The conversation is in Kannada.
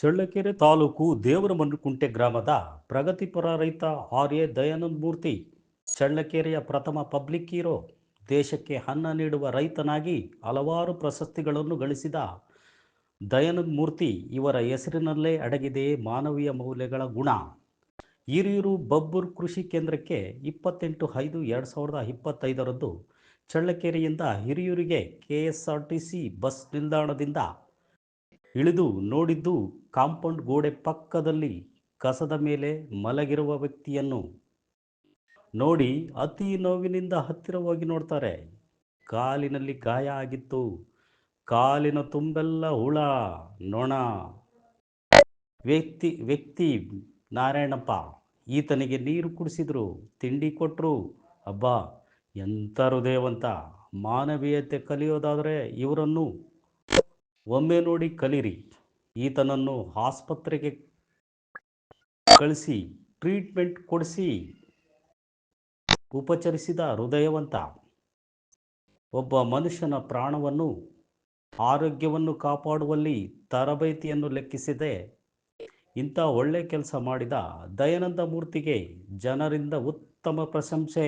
ಚಳ್ಳಕೆರೆ ತಾಲೂಕು ದೇವರಮನ್ನುಕುಂಟೆ ಗ್ರಾಮದ ಪ್ರಗತಿಪರ ರೈತ ಆರ್ ಎ ದಯಾನಂದ ಮೂರ್ತಿ, ಚಳ್ಳಕೆರೆಯ ಪ್ರಥಮ ಪಬ್ಲಿಕ್ ಹೀರೋ, ದೇಶಕ್ಕೆ ಅನ್ನ ನೀಡುವ ರೈತನಾಗಿ ಹಲವಾರು ಪ್ರಶಸ್ತಿಗಳನ್ನು ಗಳಿಸಿದ ದಯಾನಂದ ಮೂರ್ತಿ ಇವರ ಹೆಸರಿನಲ್ಲೇ ಅಡಗಿದೆ ಮಾನವೀಯ ಮೌಲ್ಯಗಳ ಗುಣ. ಹಿರಿಯೂರು ಬಬ್ಬೂರ್ ಕೃಷಿ ಕೇಂದ್ರಕ್ಕೆ ಇಪ್ಪತ್ತೆಂಟು ಐದು ಎರಡು ಸಾವಿರದ ಇಪ್ಪತ್ತೈದರಂದು ಚಳ್ಳಕೆರೆಯಿಂದ ಹಿರಿಯೂರಿಗೆ K S R T C bus ನಿಲ್ದಾಣದಿಂದ ಇಳಿದು ನೋಡಿದ್ದು ಕಾಂಪೌಂಡ್ ಗೋಡೆ ಪಕ್ಕದಲ್ಲಿ ಕಸದ ಮೇಲೆ ಮಲಗಿರುವ ವ್ಯಕ್ತಿಯನ್ನು ನೋಡಿ ಅತಿ ನೋವಿನಿಂದ ಹತ್ತಿರವಾಗಿ ನೋಡ್ತಾರೆ. ಕಾಲಿನಲ್ಲಿ ಗಾಯ ಆಗಿತ್ತು. ಕಾಲಿನ ತುಂಬೆಲ್ಲ ಹುಳ. ನೊಣ. ವ್ಯಕ್ತಿ ವ್ಯಕ್ತಿ, ನಾರಾಯಣಪ್ಪ, ಈತನಿಗೆ ನೀರು ಕುಡಿಸಿದ್ರು, ತಿಂಡಿ ಕೊಟ್ಟರು ಅಬ್ಬಾ ಎಂಥ ಹೃದಯವಂತ. ಮಾನವೀಯತೆ ಕಲಿಯೋದಾದರೆ ಇವರನ್ನು ಒಮ್ಮೆ ನೋಡಿ ಕಲಿರಿ. ಈತನನ್ನು ಆಸ್ಪತ್ರೆಗೆ ಕಳಿಸಿ, ಟ್ರೀಟ್ಮೆಂಟ್ ಕೊಡಿಸಿ ಉಪಚರಿಸಿದ ಹೃದಯವಂತ. ಒಬ್ಬ ಮನುಷ್ಯನ ಪ್ರಾಣವನ್ನು, ಆರೋಗ್ಯವನ್ನು ಕಾಪಾಡುವಲ್ಲಿ ತರಬೇತಿಯನ್ನು ಲೆಕ್ಕಿಸಿದೆ ಇಂಥ ಒಳ್ಳೆ ಕೆಲಸ ಮಾಡಿದ ದಯಾನಂದ ಮೂರ್ತಿಗೆ ಜನರಿಂದ ಉತ್ತಮ ಪ್ರಶಂಸೆ.